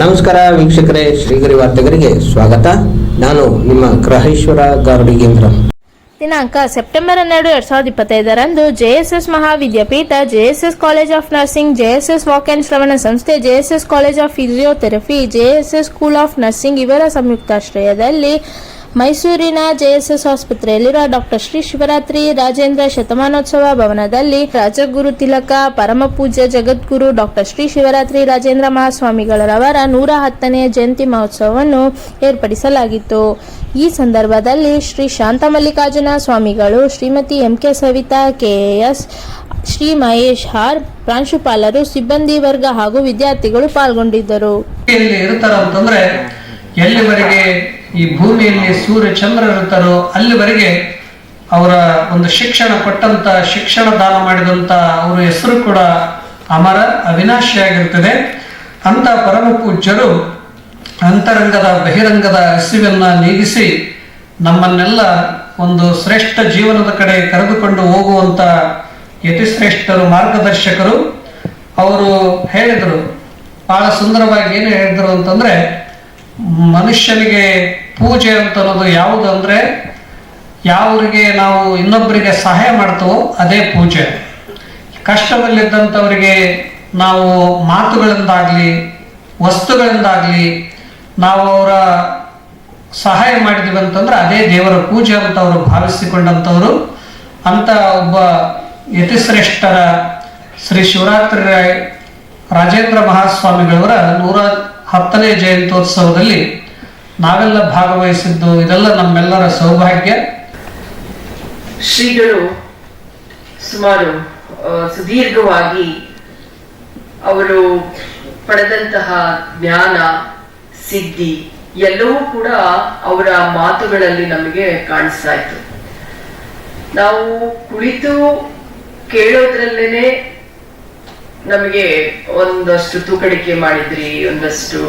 ನಮಸ್ಕಾರ ವೀಕ್ಷಕರೇ, ಶ್ರೀಗರಿ ವಾರ್ತೆಗರಿಗೆ ಸ್ವಾಗತ. ನಾನು ನಿಮ್ಮ ಗ್ರಹೇಶ್ವರ ಗಾರುಡಿಗೇಂದ್ರ ದಿನಾಂಕ ಸೆಪ್ಟೆಂಬರ್ ಹನ್ನೆರಡು, ಎರಡ್ ಸಾವಿರದ ಇಪ್ಪತ್ತೈದರಂದು JSS Mahavidyapeetha, JSS College of Nursing, JSS walk and ಶ್ರವಣ ಸಂಸ್ಥೆ, JSS College of Physiotherapy, JSS School of Nursing ಇವರ ಸಂಯುಕ್ತಾಶ್ರಯದಲ್ಲಿ ಮೈಸೂರಿನ ಜೆಎಸ್ಎಸ್ ಆಸ್ಪತ್ರೆಯಲ್ಲಿರುವ ಡಾಕ್ಟರ್ ಶ್ರೀ ಶಿವರಾತ್ರಿ ರಾಜೇಂದ್ರ ಶತಮಾನೋತ್ಸವ ಭವನದಲ್ಲಿ ರಾಜಗುರು ತಿಲಕ, ಪರಮ ಪೂಜ್ಯ ಜಗದ್ಗುರು ಡಾಕ್ಟರ್ ಶ್ರೀ ಶಿವರಾತ್ರಿ ರಾಜೇಂದ್ರ ಮಹಾಸ್ವಾಮಿಗಳರವರ ನೂರ ಹತ್ತನೇ ಜಯಂತಿ ಮಹೋತ್ಸವವನ್ನು ಏರ್ಪಡಿಸಲಾಗಿತ್ತು. ಈ ಸಂದರ್ಭದಲ್ಲಿ ಶ್ರೀ ಶಾಂತಮಲ್ಲಿಕಾರ್ಜುನ ಸ್ವಾಮಿಗಳು, Shrimati M K Savita KAS Shri Mahesh ಹಾರ್ ಪ್ರಾಂಶುಪಾಲರು, ಸಿಬ್ಬಂದಿ ವರ್ಗ ಹಾಗೂ ವಿದ್ಯಾರ್ಥಿಗಳು ಪಾಲ್ಗೊಂಡಿದ್ದರು. ಈ ಭೂಮಿಯಲ್ಲಿ ಸೂರ್ಯ ಚಂದ್ರ ಇರ್ತಾರೋ ಅಲ್ಲಿವರೆಗೆ ಅವರ ಒಂದು ಶಿಕ್ಷಣ ಕೊಟ್ಟಂತ ಶಿಕ್ಷಣ ದಾನ ಮಾಡಿದಂತ ಅವರ ಹೆಸರು ಕೂಡ ಅಮರ, ಅವಿನಾಶಿಯಾಗಿರ್ತದೆ. ಅಂತ ಪರಮ ಪೂಜ್ಯರು ಅಂತರಂಗದ, ಬಹಿರಂಗದ ಹಸಿವನ್ನ ನೀಗಿಸಿ ನಮ್ಮನ್ನೆಲ್ಲ ಒಂದು ಶ್ರೇಷ್ಠ ಜೀವನದ ಕಡೆ ಕರೆದುಕೊಂಡು ಹೋಗುವಂತ ಯತಿಶ್ರೇಷ್ಠರು, ಮಾರ್ಗದರ್ಶಕರು. ಅವರು ಹೇಳಿದರು, ಬಹಳ ಸುಂದರವಾಗಿ ಏನು ಹೇಳಿದರು ಅಂತಂದ್ರೆ, ಮನುಷ್ಯನಿಗೆ ಪೂಜೆ ಅಂತ ಅನ್ನೋದು ಯಾವುದು ಅಂದ್ರೆ ಯಾವರಿಗೆ ನಾವು ಇನ್ನೊಬ್ಬರಿಗೆ ಸಹಾಯ ಮಾಡ್ತೇವೋ ಅದೇ ಪೂಜೆ. ಕಷ್ಟದಲ್ಲಿದ್ದಂಥವರಿಗೆ ನಾವು ಮಾತುಗಳಿಂದಾಗ್ಲಿ, ವಸ್ತುಗಳಿಂದಾಗ್ಲಿ ನಾವು ಅವರ ಸಹಾಯ ಮಾಡಿದ್ವಿ ಅಂತಂದ್ರೆ ಅದೇ ದೇವರ ಪೂಜೆ ಅಂತ ಅವರು ಭಾವಿಸಿಕೊಂಡಂಥವರು. ಅಂತ ಒಬ್ಬ ಯತಿಶ್ರೇಷ್ಠರ ಶ್ರೀ ಶಿವರಾತ್ರಿ ರಾಜೇಂದ್ರ ಮಹಾಸ್ವಾಮಿಗಳವರ ನೂರ ಹತ್ತನೇ ಜಯಂತ್ಯೋತ್ಸವದಲ್ಲಿ ನಾವೆಲ್ಲ ಭಾಗವಹಿಸಿದ್ದು ಇದೆಲ್ಲ ನಮ್ಮೆಲ್ಲರ ಸೌಭಾಗ್ಯ. ಶ್ರೀಗಳು ಸುಮಾರು ಸುದೀರ್ಘವಾಗಿ ಅವರು ಪಡೆದಂತಹ ಜ್ಞಾನ, ಸಿದ್ಧಿ ಎಲ್ಲವೂ ಕೂಡ ಅವರ ಮಾತುಗಳಲ್ಲಿ ನಮಗೆ ಕಾಣಿಸ್ತಾ ಇತ್ತು. ನಾವು ಕುಳಿತು ಕೇಳೋದ್ರಲ್ಲೇನೆ ನಮಗೆ ಒಂದಷ್ಟು ತೂಕಡಿಕೆ ಮಾಡಿದ್ರಿ, ಒಂದಷ್ಟು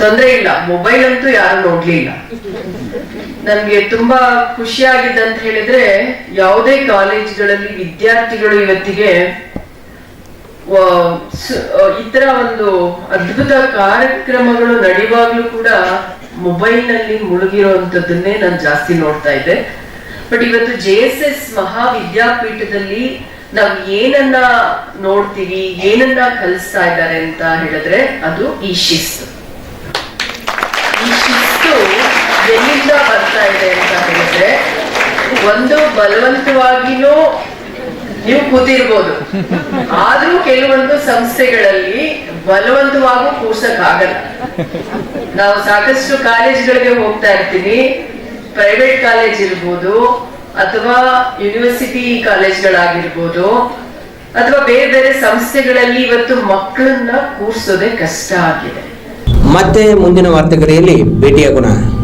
ತೊಂದರೆ ಇಲ್ಲ. ಮೊಬೈಲ್ ಅಂತೂ ಯಾರು ನೋಡ್ಲಿಲ್ಲ. ನಮ್ಗೆ ತುಂಬಾ ಖುಷಿಯಾಗಿದ್ದ ಅಂತ ಹೇಳಿದ್ರೆ, ಯಾವುದೇ ಕಾಲೇಜ್ಗಳಲ್ಲಿ ವಿದ್ಯಾರ್ಥಿಗಳು ಇವತ್ತಿಗೆ ಇತರ ಒಂದು ಅದ್ಭುತ ಕಾರ್ಯಕ್ರಮಗಳು ನಡೆಯುವಾಗ್ಲೂ ಕೂಡ ಮೊಬೈಲ್ನಲ್ಲಿ ಮುಳುಗಿರುವಂತದ್ದನ್ನೇ ನಾನು ಜಾಸ್ತಿ ನೋಡ್ತಾ ಇದ್ದೆ. ಬಟ್ ಇವತ್ತು ಜೆ ಎಸ್ ಎಸ್ ಮಹಾವಿದ್ಯಾಪೀಠದಲ್ಲಿ ನಾವು ಏನನ್ನ ನೋಡ್ತೀವಿ, ಏನನ್ನ ಕಲಿಸ್ತಾ ಇದ್ದಾರೆ ಅಂತ ಹೇಳಿದ್ರೆ ಅದು ಈ ಶಿಸ್ತು ಈ ಶಿಸ್ತು ಎಲ್ಲಿಂದ ಬರ್ತಾ ಇದೆ ಅಂತ ಹೇಳಿದ್ರೆ, ಒಂದು ಬಲವಂತವಾಗಿನೂ ನೀವು ಕೂತಿರ್ಬೋದು. ಆದ್ರೂ ಕೆಲವೊಂದು ಸಂಸ್ಥೆಗಳಲ್ಲಿ ಬಲವಂತವಾಗೂ ಕೂರ್ಸಕ್ ಆಗಲ್ಲ ನಾವು ಸಾಕಷ್ಟು ಕಾಲೇಜ್ಗಳಿಗೆ ಹೋಗ್ತಾ ಇರ್ತೀವಿ. ಪ್ರೈವೇಟ್ ಕಾಲೇಜ್ ಇರ್ಬೋದು, ಅಥವಾ ಯೂನಿವರ್ಸಿಟಿ ಕಾಲೇಜ್ಗಳಾಗಿರ್ಬೋದು, ಅಥವಾ ಬೇರೆ ಬೇರೆ ಸಂಸ್ಥೆಗಳಲ್ಲಿ ಇವತ್ತು ಮಕ್ಕಳನ್ನ ಕೂರ್ಸೋದೇ ಕಷ್ಟ ಆಗಿದೆ. ಮತ್ತೆ ಮುಂದಿನ ವಾರ್ತೆಗರಿಯಲ್ಲಿ ಭೇಟಿಯಾಗೋಣ.